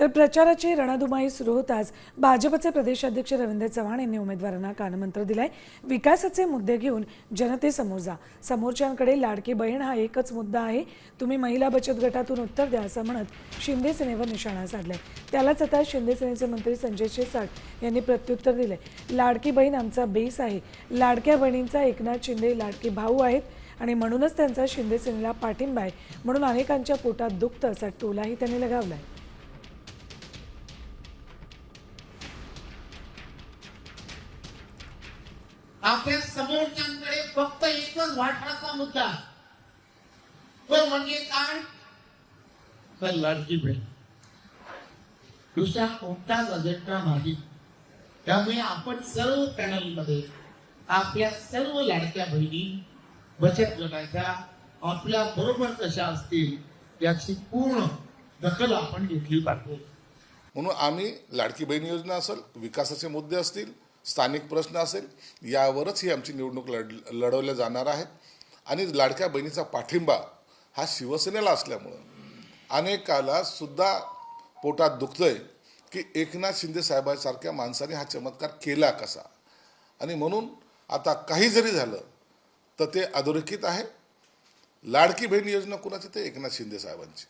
तर प्रचाराची रणधुमाई सुरू होताच भाजपचे प्रदेशाध्यक्ष रवींद्र चव्हाण यांनी उमेदवारांना कानमंत्र दिलाय. विकासाचे मुद्दे घेऊन जनतेसमोर जा. समोरच्यांकडे लाडकी बहीण हा एकच मुद्दा आहे. तुम्ही महिला बचत गटातून उत्तर द्या असं म्हणत शिंदे सेनेवर निशाणा साधलाय. त्यालाच आता शिंदे सेनेचे मंत्री संजय शिरसाट यांनी प्रत्युत्तर दिलंय. लाडकी बहीण आमचा बेस आहे. लाडक्या बहिणींचा एकनाथ शिंदे लाडके भाऊ आहेत आणि म्हणूनच त्यांचा शिंदे सेनेला पाठिंबा आहे. म्हणून अनेकांच्या पोटात दुखतं असा टोलाही त्यांनी लगावलाय. आपल्या समोरच्याकडे फक्त एकच वाटाचा मुद्दा. तो म्हणजे काय? तर लाडकी बहीण दुसरा कोणताच अजेंडा नाही. त्यामुळे आपण सर्व पॅनलमध्ये आपल्या सर्व लाडक्या बहिणी बचत गटाच्या आपल्या बरोबर कशा असतील याची पूर्ण दखल आपण घेतली पाहिजे. म्हणून आम्ही लाडकी बहीण योजना असेल विकासाचे मुद्दे असतील स्थानिक प्रश्न असेल यावरच ही आमची निवडणूक लढ लढवल्या जाणार आहेत. आणि लाडक्या बहिणीचा पाठिंबा हा शिवसेनेला असल्यामुळं अनेकाला सुद्धा पोटात दुखतंय की एकनाथ शिंदे साहेबांसारख्या माणसाने हा चमत्कार केला कसा? आणि म्हणून आता काही जरी झालं तर ते अधोरेखित आहे. लाडकी बहीण योजना कुणाची? ते एकनाथ शिंदे साहेबांची.